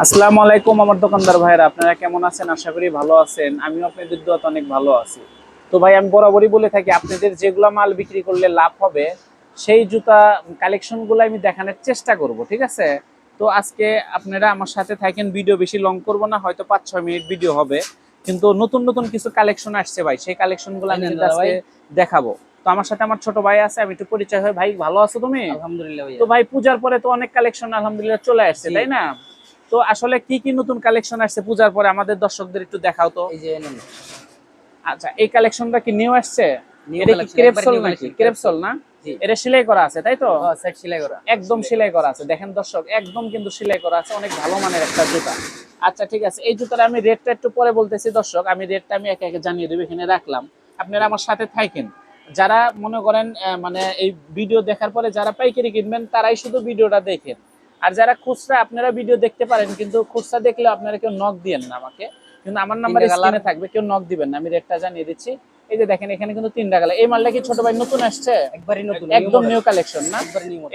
আসসালামু আলাইকুম আমার দোকানদার ভাইরা আপনারা কেমন আছেন? আশা করি ভালো আছেন। আমিও আপনাদের দোয়াতে অনেক ভালো আছি। তো ভাই আমি বরাবরই বলে থাকি আপনাদের যেগুলা মাল বিক্রি করলে লাভ হবে সেই জুতা কালেকশনগুলো আমি দেখানোর চেষ্টা করব ঠিক আছে? তো আজকে আপনারা আমার সাথে থাকেন ভিডিও বেশি লং করব না হয়তো পাঁচ ছয় মিনিট ভিডিও হবে। কিন্তু নতুন নতুন কিছু কালেকশন আসছে ভাই সেই কালেকশনগুলো আমি। আজকে দেখাবো। তো আমার সাথে আমার ছোট ভাই আছে আমি একটু পরিচয় হয় ভাই ভালো আছো তুমি? আলহামদুলিল্লাহ তো ভাই পূজার পরে তো অনেক কালেকশন আলহামদুলিল্লাহ চলে আসছে তাই না? তো আসলে কি কি নতুন কালেকশন আসছে পূজার পরে আমাদের দর্শকদের একটু দেখাও তো। এই যে আচ্ছা এই কালেকশনটা কি নিউ আসছে? এটা কি ক্রেপসল নাকি? ক্রেপসল না? এটা সেলাই করা আছে তাই তো? সেট সেলাই করা একদম সেলাই করা আছে। দেখেন দর্শক একদম কিন্তু সেলাই করা আছে অনেক ভালো মানের একটা জুতা। আচ্ছা ঠিক আছে এই জুতার আমি রেটটা একটু পরে বলতেছি দর্শক আমি রেটটা আমি একে একে জানিয়ে দেবো এখানে রাখলাম। আপনারা আমার সাথে থাকেন। যারা মনে করেন মানে এই ভিডিও দেখার পরে যারা পাইকারি কিনবেন তারাই শুধু ভিডিওটা দেখেন। আর যারা খুচরা আপনারা ভিডিও দেখতে পারেন কিন্তু খুচরা দেখলে আপনারা কেউ নক দিয়েন না আমাকে। কিন্তু আমার নাম্বার স্ক্রিনে থাকবে কেউ নক দিবেন না। আমি রেটটা জানিয়ে দিচ্ছি। এই যে দেখেন এখানে কিন্তু তিনটা কালার এই মালটা কি ছোট ভাই নতুন আসছে? একবারই নতুন একদম নিউ কালেকশন না?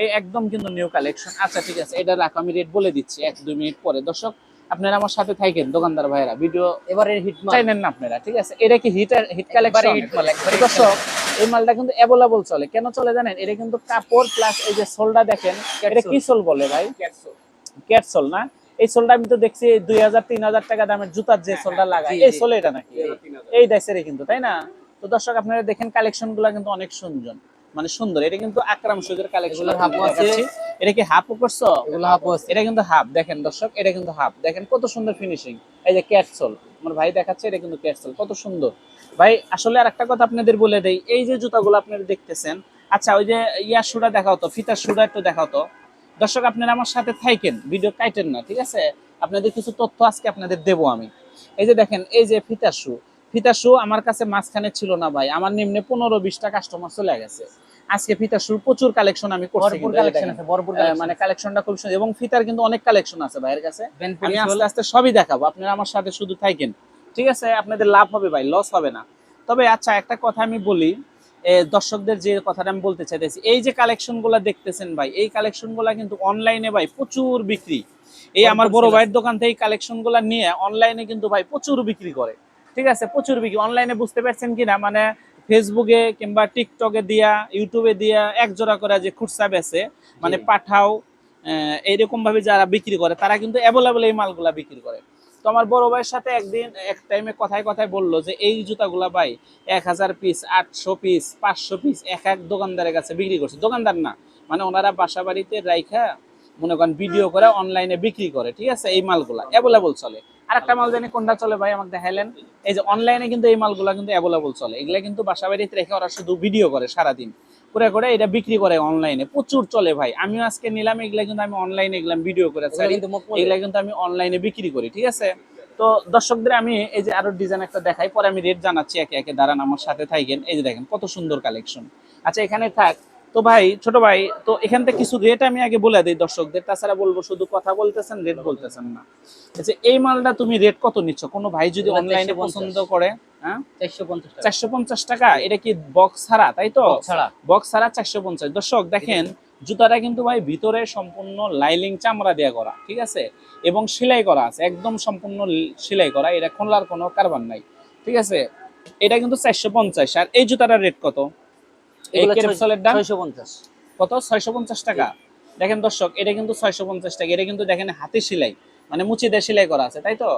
এই একদম কিন্তু নিউ কালেকশন আচ্ছা ঠিক আছে এটা রাখো আমি রেট বলে দিচ্ছি এক দুই মিনিট পরে। দর্শক আপনারা আমার সাথে থাকেন দোকানদার ভাইরা ভিডিও এবারের হিট মাল। চাইলেন না আপনারা ঠিক আছে? এটা কি হিট হিট কালেকশন হিট মাল এই মালটা কিন্তু অ্যাভেলেবল চলে। কেন চলে জানেন? এটা কিন্তু কাপড় প্লাস এই যে সোলটা দেখেন এটা কি সোল বলে ভাই? ক্যাট সোল না? এই সোলটা আমি তো দেখছি দুই হাজার তিন হাজার টাকা দামের জুতার যে সোলটা লাগায়। জি, এই জি। সোলে এটা নাকি? এই ডাইসেরই কিন্তু তাই না? তো দর্শক আপনারা দেখেন কালেকশনগুলা কিন্তু অনেক সুন্দর। মানে সুন্দর এটা কিন্তু আকরাম সুজের কালেকশন হাফও আছে। এটা কি হাফও করছ? এগুলো হাফ আছে। এটা কিন্তু হাফ দেখেন দর্শক এটা কিন্তু হাফ। দেখেন কত সুন্দর ফিনিশিং এই যে ক্যাটসোল আমার ভাই দেখাচ্ছে এটা কিন্তু ক্যাটসোল কত সুন্দর। ভাই আসলে আর একটা কথা আপনাদের বলে দেই এই যে জুতাগুলো আপনারা দেখতেছেন আচ্ছা ওই যে ইয়ার শুটা দেখাও তো ফিতার শুটা একটু দেখাও তো। দর্শক আপনারা আমার সাথে থাকেন ভিডিও কাইটেন না ঠিক আছে? আপনাদের কিছু তথ্য আজকে আপনাদের দেবো আমি। এই যে দেখেন এই যে ফিতার শু ফিতার শু আমার কাছে মাঝখানে ছিল না ভাই। আমার নিম্নে পনেরো বিশটা কাস্টমার চলে গেছে। আজকে ফিতার শুর প্রচুর কালেকশন আমি করছি মানে কালেকশনটা খুব সুন্দর। এবং ফিতার কিন্তু অনেক কালেকশন আছে ভাইয়ের কাছে। আমি আস্তে আস্তে সবই দেখাবো। আপনারা আমার সাথে শুধু থাকেন। ঠিক আছে আপনাদের লাভ হবে ভাই লস হবে না। তবে আচ্ছা একটা কথা আমি বলি। দর্শকদের যে কথাটা আমি বলতে চাইতেছি এই যে কালেকশনগুলা দেখতেছেন ভাই এই কালেকশনগুলা কিন্তু অনলাইনে ভাই প্রচুর বিক্রি। এই আমার বড় ভাইয়ের দোকান থেকে কালেকশনগুলা নিয়ে অনলাইনে কিন্তু ভাই প্রচুর বিক্রি করে। ঠিক আছে প্রচুর বিক্রি অনলাইনে বুঝতে পারছেন কিনা? মানে ফেসবুকে কিংবা টিকটকে দিয়া ইউটিউবে দিয়া এক জোড়া করে যে খুচরা বেচে মানে পাঠাও এইরকম ভাবে যারা বিক্রি করে তারা কিন্তু অ্যাভেলেবল এই মালগুলা বিক্রি করে। তো আমার বড় ভাইয়ের সাথে একদিন এক টাইমে কথায় কথায় বলল যে এই জুতাগুলা ভাই এক হাজার পিস আটশো পিস পাঁচশো পিস এক এক দোকানদারের কাছে বিক্রি করছে। দোকানদার না মানে ওনারা বাসা বাড়িতে রাইখা মনে করেন ভিডিও করে অনলাইনে বিক্রি করে ঠিক আছে? এই মালগুলা অ্যাভেলেবল চলে। আর একটা মাল জানি কোনটা চলে ভাই আমাকে দেখাইলেন। এই যে অনলাইনে কিন্তু এই মালগুলা কিন্তু অ্যাভেলেবল চলে। এগুলা কিন্তু বাসা বাড়িতে রেখে ওরা শুধু ভিডিও করে সারাদিন। করে করে এটা বিক্রি করে অনলাইনে প্রচুর চলে ভাই। আমিও আজকে নিলাম এগুলা কিন্তু আমি অনলাইনে এগুলা ভিডিও করে ছাড়ি। কিন্তু এগুলা কিন্তু আমি অনলাইনে বিক্রি করি ঠিক আছে? তো দর্শকদের আমি এই যে আরও ডিজাইন একটা দেখাই পরে আমি রেট জানাচ্ছি একে একে দাঁড়ান আমার সাথে থাকেন। এই যে দেখেন কত সুন্দর কালেকশন আচ্ছা এখানে থাক তো ভাই ছোট ভাই তো এখান থেকে কিছু রেট আমি আগে বলে দিই দর্শকদের। তাছাড়া বলব শুধু কথা বলতেছেন রেট বলতেছেন না। আচ্ছা এই মালটা তুমি রেট কত নিচ্ছ? কোনো ভাই যদি অনলাইনে পছন্দ করে হ্যাঁ? চারশো পঞ্চাশ টাকা। এটা কি বক্স ছাড়া তাই তো? ছাড়া। বক্স ছাড়া চারশো পঞ্চাশ। দর্শক দেখেন জুতাটা কিন্তু ভাই ভিতরে সম্পূর্ণ লাইলিং চামড়া দেওয়া করা ঠিক আছে? এবং সেলাই করা আছে একদম সম্পূর্ণ সেলাই করা এটা খোলার কোনো কারবার নাই ঠিক আছে? এটা কিন্তু চারশো পঞ্চাশ। আর এই জুতাটার রেট কত? এই ক্যাপসুলের দাম? কত? টাকা। দেখেন দর্শক এটা কিন্তু ছয়শো পঞ্চাশ টাকা। এটা কিন্তু দেখেন হাতে সেলাই মানে সেলাই করা আছে তাই তো?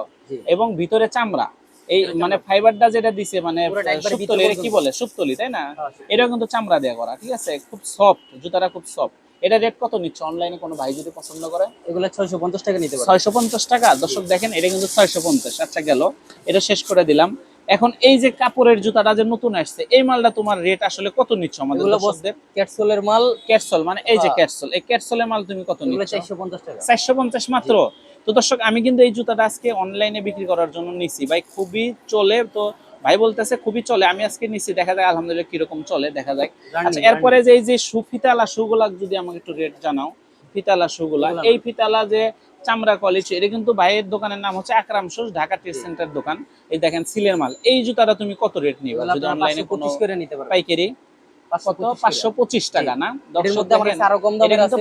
এবং ভিতরে চামড়া। এই মানে ফাইবারটা যেটা দিছে মানে সুপতলি কি বলে? সুপতলি তাই না? এটাও কিন্তু চামড়া দেওয়া করা ঠিক আছে? খুব সফট জুতাটা খুব সফট এটা রেট কত নিচ্ছে? অনলাইনে কোনো ভাই যদি পছন্দ করে? এগুলো ছয়শো পঞ্চাশ টাকা নিতে পারবে ছয়শো পঞ্চাশ টাকা। দর্শক দেখেন এটা কিন্তু ছয়শো পঞ্চাশ। আচ্ছা গেল। এটা শেষ করে দিলাম। এখন এই যে কাপড়ের জুতাটা যে নতুন আসছে এই মালটা তোমার রেট আসলে কত নিচ্ছ আমাদের দর্শকদের? ক্যাটসোলের মাল ক্যাটসল মানে এই যে। ক্যাটসল এই ক্যাটসলের মাল তুমি কত নিচ্ছ? চারশো পঞ্চাশ টাকা। চারশো পঞ্চাশ মাত্র? তো দর্শক আমি কিন্তু এই জুতাটা আজকে অনলাইনে বিক্রি করার জন্য নিছি। ভাই খুবই চলে তো ভাই বলতেছে খুবই চলে। আমি আজকে নিছি দেখা যায় আলহামদুলিল্লাহ কীরকম চলে দেখা যায় আচ্ছা এরপরে যে এই যে শু ফিতালা শুগুলা যদি আমাকে একটু রেট জানাও ফিতালা শুগুলা এই ফিতালা যে চামড়া কোয়ালিটি এটা কিন্তু ভাইয়ের দোকানের নাম হচ্ছে আকরাম সোস ঢাকা ট্রেড সেন্টার দোকান। এই দেখেন সিলের মাল। এই জুতাটা তুমি কত রেট নিবা? যদি অনলাইনে কোনো করে নিতে পারবে পাইকারি? পাঁচশো পঁচিশ টাকা না?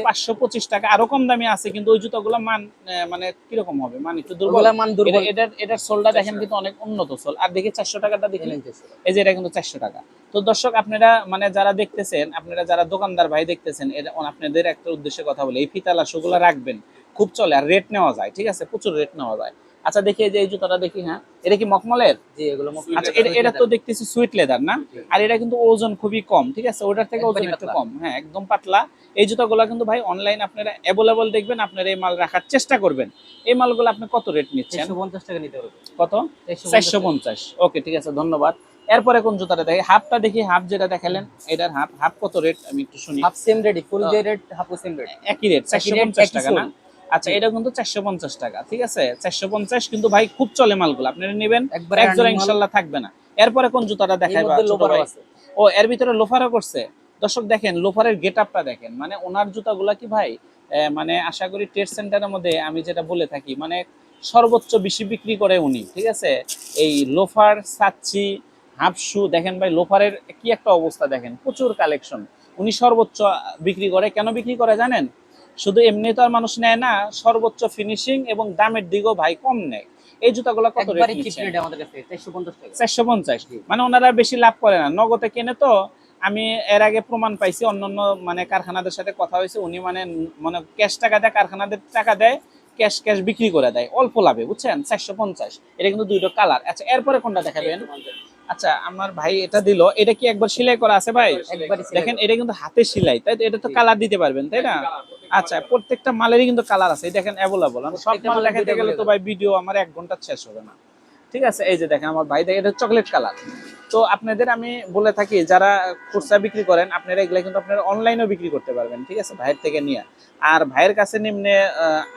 পাঁচশো পঁচিশ টাকা। আরও কম দামি আছে কিন্তু ওই জুতাগুলো মান মানে কীরকম হবে? মানে একটু দুর্বল? মান এটার সোলটা দেখেন কিন্তু অনেক উন্নত সোল আর দেখি চারশো টাকাটা দেখি। এই যে এটা কিন্তু চারশো টাকা। তো দর্শক আপনারা মানে যারা দেখতেছেন আপনারা যারা দোকানদার ভাই দেখতেছেন এটা আপনাদের একটা উদ্দেশ্যে কথা বলে। এই ফিতালা শুগুলা রাখবেন। খুব চলে আর রেট নেওয়া যায় ঠিক আছে? প্রচুর রেট নেওয়া যায়। আচ্ছা দেখি যে এই জুতাটা দেখি হ্যাঁ? এটা কি মখমলের? জি এগুলো আচ্ছা এটা তো দেখতেছি সুইট লেদার না? আর এটা কিন্তু ওজন খুবই কম ঠিক আছে? ওটার থেকে ওজন একটু কম হ্যাঁ একদম পাতলা। এই জুতাগুলো কিন্তু ভাই অনলাইন আপনারা অ্যাভেলেবল দেখবেন আপনারা এই মাল রাখার চেষ্টা করবেন। এই মালগুলো আপনি কত রেট নিচ্ছেন? 450 টাকা নিতে পারবে কত? 450 চারশো পঞ্চাশ। ওকে ঠিক আছে ধন্যবাদ। এরপরে কোন জুতাটা দেখি? হাফটা দেখি হাফ যেটা দেখালেন এটার হাফ হাফ কত রেট আমি একটু শুনি। হাফ সেম রেডি ফুল যে রেট হাফ সেম রেট একই রেট চারশো rate, পঞ্চাশ একই টাকা না। আচ্ছা এটা কিন্তু চারশো পঞ্চাশ টাকা ঠিক আছে? চারশো পঞ্চাশ কিন্তু ভাই খুব চলে মালগুলো আপনারা নেবেন এক জোড়া ইনশাল্লাহ থাকবে না। এরপরে কোন জুতাটা দেখাই ও এর ভিতরে লোফারও করছে? দর্শক দেখেন লোফারের গেট আপটা দেখেন মানে ওনার জুতাগুলা কি ভাই? মানে আশা করি ট্রেড সেন্টারের মধ্যে আমি যেটা বলে থাকি মানে সর্বোচ্চ বেশি বিক্রি করে উনি ঠিক আছে? এই লোফার সাচ্ছি হাফ শু দেখেন ভাই লোফারের কি একটা অবস্থা দেখেন প্রচুর কালেকশন উনি সর্বোচ্চ বিক্রি করে কেন বিক্রি করে জানেন? শুধু এমনি তো আর মানুষ নেয় না সর্বোচ্চ ফিনিশিং এবং দামের দিকেও ভাই কম নেয়। এই জুতাগুলো কত রেট আমাদের কাছে 450 টাকা। চারশো পঞ্চাশ। মানে ওনারা বেশি লাভ করে না। নগদে কেনে তো আমি এর আগে প্রমাণ পাইছি অন্যান্য মানে কারখানাদের সাথে কথা হয়েছে উনি মানে মানে ক্যাশ টাকা দেয় কারখানাদের টাকা দেয় ক্যাশ ক্যাশ বিক্রি করে দেয় অল্প লাভে বুঝছেন? চারশো পঞ্চাশ। এটা কিন্তু দুইটা কালার। আচ্ছা এরপরে কোনটা দেখাবেন? আচ্ছা আমার ভাই এটা দিল। এটা কি একবার সেলাই করা আছে ভাই? দেখেন এটা কিন্তু হাতে সেলাই তাই তো? এটা তো কালার দিতে পারবেন তাই না? আচ্ছা প্রত্যেকটা মালেরই কিন্তু কালার আছে এই দেখেন অ্যাভেলেবল সব মাল দেখাতে গেলে তো ভাই ভিডিও আমার এক ঘণ্টা শেষ হবে না। ঠিক আছে এই যে দেখেন আমার ভাই দেখেন এটা চকলেট কালার তো আপনাদের আমি বলে থাকি যারা খুচরা বিক্রি করেন আপনারা এগুলা কিন্তু আপনারা অনলাইনেও বিক্রি করতে পারবেন ঠিক আছে ভাইয়ের থেকে নিয়ে। আর ভাইয়ের কাছে নিম্নে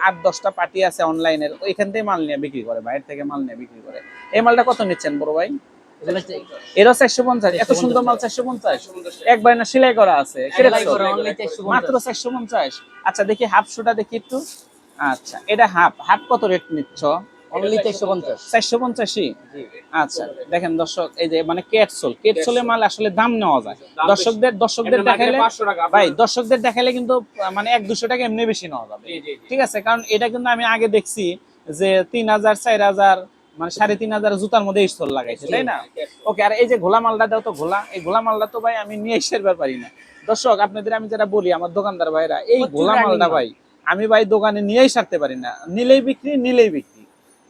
আট দশটা পার্টি আছে অনলাইনের ওইখান থেকে মাল নিয়ে বিক্রি করে ভাইয়ের থেকে মাল নিয়ে বিক্রি করে। এই মালটা কত নিচ্ছেন বড় ভাই? চারশো পঞ্চাশ এত সুন্দর মাল চারশো একবার না সেলাই করা আছে কেটে সেলাই দাও। করা only 450 মাত্র চারশো পঞ্চাশ। আচ্ছা দেখি হাফ শুটা দেখি একটু। আচ্ছা এটা হাফ। হাফ কত রেট নিচ্ছ? অনলি 450 চারশো পঞ্চাশি আচ্ছা দেখেন দর্শক এই যে মানে কেটসোল কেটসোলের মাল আসলে দাম নেওয়া যায়। দর্শকদের দর্শকদের দেখাইলে ভাই দর্শকদের দেখাইলে কিন্তু মানে এক দুশো টাকা এমনি বেশি নেওয়া যাবে। ঠিক আছে কারণ এটা কিন্তু আমি আগে দেখছি যে তিন হাজার চার হাজার মানে সাড়ে তিন হাজার জুতার মধ্যে স্টোর লাগাইছে তাই না? ওকে আর এই যে ঘোলা মালটা দাও তো ঘোলা এই ঘোলা মালটা তো ভাই আমি নিয়ে এসে পারি না। দর্শক আপনাদের আমি যেটা বলি আমার দোকানদার ভাইরা এই ঘোলা মালটা ভাই আমি ভাই দোকানে নিয়েই সারতে পারি না। নিলেই বিক্রি নিলেই বিক্রি।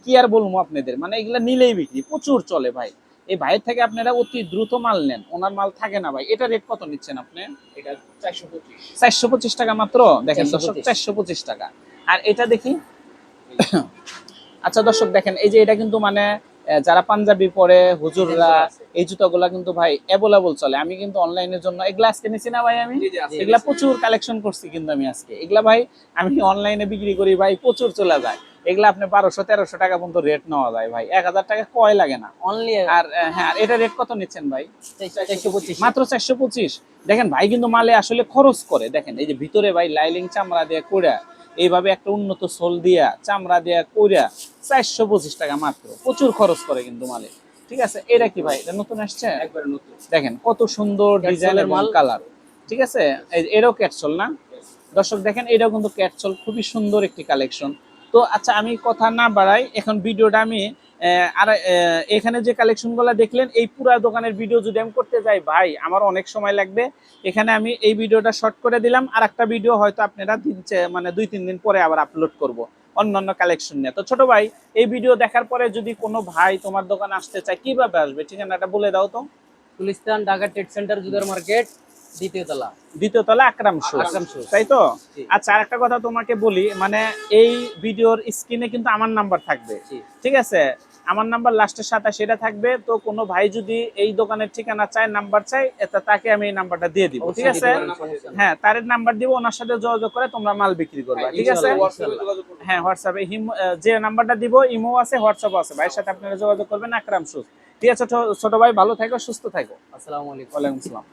কি আর বলব আপনাদের? মানে এগুলা নিলেই বিক্রি প্রচুর চলে ভাই। এই ভাইয়ের থেকে আপনারা অতি দ্রুত মাল নেন ওনার মাল থাকে না ভাই। এটা রেট কত নিচ্ছেন আপনি? চারশো পঁচিশ। টাকা মাত্র? দেখেন দর্শক চারশো পঁচিশ। টাকা। আর এটা দেখি আচ্ছা দর্শক দেখেন এই যে এটা কিন্তু মানে যারা পাঞ্জাবি পরে হুজুররা এই জুতাগুলা কিন্তু ভাই অ্যাভেলেবল চলে। আমি কিন্তু অনলাইনের জন্য এগুলা আজকে নিছি না ভাই আমি? এগুলা প্রচুর কালেকশন করছি কিন্তু আমি আজকে। এগুলা ভাই আমি অনলাইনে বিক্রি করি ভাই প্রচুর চলে যায়। এগুলা আপনি বারোশো তেরোশো টাকা পর্যন্ত রেট নেওয়া যায় ভাই। এক হাজার টাকা কয় লাগে না? অনলি আর হ্যাঁ এটা রেট কত নিচ্ছেন ভাই? 425 মাত্র চারশো পঁচিশ। দেখেন ভাই কিন্তু মালে আসলে খরচ করে। দেখেন এই যে ভিতরে ভাই লাইলিং চামড়া দিয়ে কইরা এইভাবে একটা উন্নত সোল দিয়া চামড়া দিয়া কইরা চারশো পঁচিশ টাকা মাত্র। প্রচুর খরচ করে কিন্তু মালে ঠিক আছে? এটা কি ভাই? এটা নতুন আসছে? একবারে নতুন। দেখেন কত সুন্দর ডিজাইনের মাল। কালার ঠিক আছে? এটাও ক্যাটসল না? দর্শক দেখেন এটাও কিন্তু ক্যাটসল খুবই সুন্দর একটি কালেকশন তো আচ্ছা আমি কথা না বাড়াই এখন ভিডিওটা আমি আর এখানে যে কালেকশনগুলো দেখলেন এই পুরা দোকানের ভিডিও যদি আমি করতে যাই ভাই আমার অনেক সময় লাগবে। এখানে আমি এই ভিডিওটা শর্ট করে দিলাম আর একটা ভিডিও হয়তো আপনারা দিন মানে দুই তিন দিন পরে আবার আপলোড করব অন্যান্য কালেকশন নিয়ে। তো ছোট ভাই এই ভিডিও দেখার পরে যদি কোনো ভাই তোমার দোকানে আসতে চায় কীভাবে আসবে? ঠিকানাটা বলে দাও তো। গুলিস্তান ঢাকা ট্রেড সেন্টার জুদার মার্কেট দ্বিতীয় তলা। দ্বিতীয় তলা আকরাম তাই তো। আচ্ছা আরেকটা কথা তোমাকে বলি মানে এই ভিডিওর স্ক্রিনে কিন্তু আমার নাম্বার থাকবে। ঠিক আছে? আমার নাম্বার লাস্টের সাথে সেটা থাকবে। তো কোনো ভাই যদি এই দোকানের ঠিকানা চায় নাম্বার চাই এটা তাকে আমি এই নাম্বারটা দিয়ে দিব ঠিক আছে। হ্যাঁ তার নাম্বার দিব ওনার সাথে যোগাযোগ করে তোমরা মাল বিক্রি করবে ঠিক আছে? হ্যাঁ হোয়াটসঅ্যাপে যে নাম্বারটা দিব ইমো আছে হোয়াটসঅ্যাপ আছে। ভাইয়ের সাথে আপনারা যোগাযোগ করবেন আকরাম সুস। ঠিক আছে ছোট- ছোট ভাই ভালো থাকো সুস্থ থাকো। আসসালামু আলাইকুম। ওয়ালাইকুম আসসালাম।